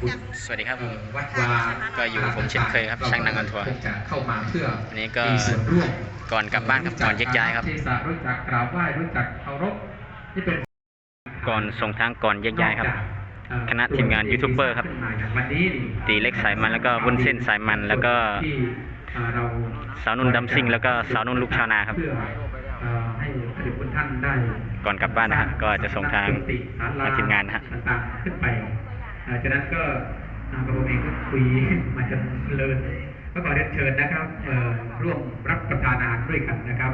บุญสวัสดีครับเอ่อวัดวาก็อยู่ผมเช่นเคยครับช่างนางกันทัวร์คงจะเข้ามาเพื่ออันนี้ก็มีส่วนร่วมก่อนกลับบ้านครับก่อนแยกย้ายครับเทศะรู้จักกราบไหว้รู้จักเคารพที่เป็นก่อนส่งทางก่อนแยกย้ายครับเอ่อคณะทีมงานยูทูบเบอร์ครับขึ้นมาอย่างวันนี้นี่ตีเล็กสายมันแล้วก็วุ้นเส้นสายมันแล้วก็ที่เอ่อเราสาวนุ่นดำซิ่งแล้วก็สาวนุ่นลูกชาวนาครับเพื่อเอ่อให้พระเดชคุณท่านได้ก่อนกลับบ้านนะฮะก็จะส่งทางกุฏิศลทีมงานนะฮะต่างๆขึ้นไป อ่าจากนั้นก็อ่าพระองค์เองก็คุยมาจนเลินก็ขอเรียนเชิญนะครับร่วมรับประทานอาหารด้วยกันนะครับ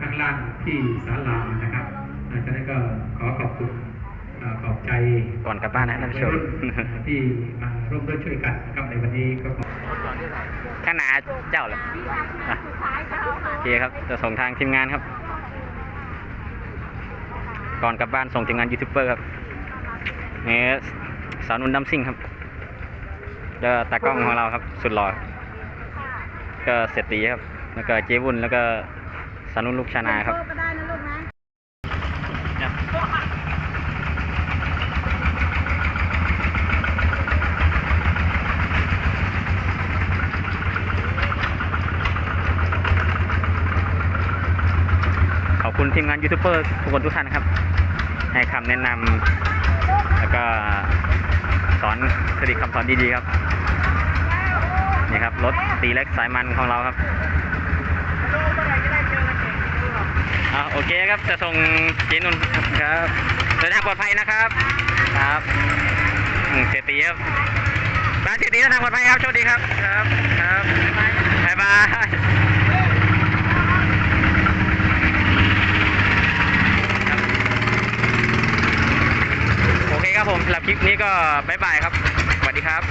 ข้างล่างที่ศาลานะครับอ่าจากนั้นก็ขอขอบคุณขอบใจก่อนกลับบ้านนะท่านผู้ชมที่มาร่วมด้วยช่วยกันนะครับในวันนี้ก็ขอข้าหนาเจ้าเหรออะโอเคครับจะส่งทางทีมงานครับ ก่อนกลับบ้านส่งทีมงานยูทูบเบอร์ครับเนี่ สาวนุ่นดำซิ่งครับก็ตากล้องของเราครับ สุดหล่อก็เสร็จตีครับ แล้วก็เจ๊วุ้นแล้วก็สาวนุ่นลูกชาวนาครับก็ได้นะลูกนะขอบคุณทีมงานยูทูบเบอร์ทุกคนทุกท่านนะครับ ให้คำแนะนำแล้วก็ สอนสติคำสอนดีๆครับ นี่ครับรถตีเล็กสายมันของเราครับอ่าโอเคครับจะส่งเจนุนครับเดินทางปลอดภัยนะครับ ครับเสียตีครับร้านเสียตีเดินทางปลอดภัยครับโชคดีครับ ครับ ครับบ๊ายบาย โอเคครับ ผมสำหรับคลิปนี้ก็บ๊ายบายครับสวัสดีครับ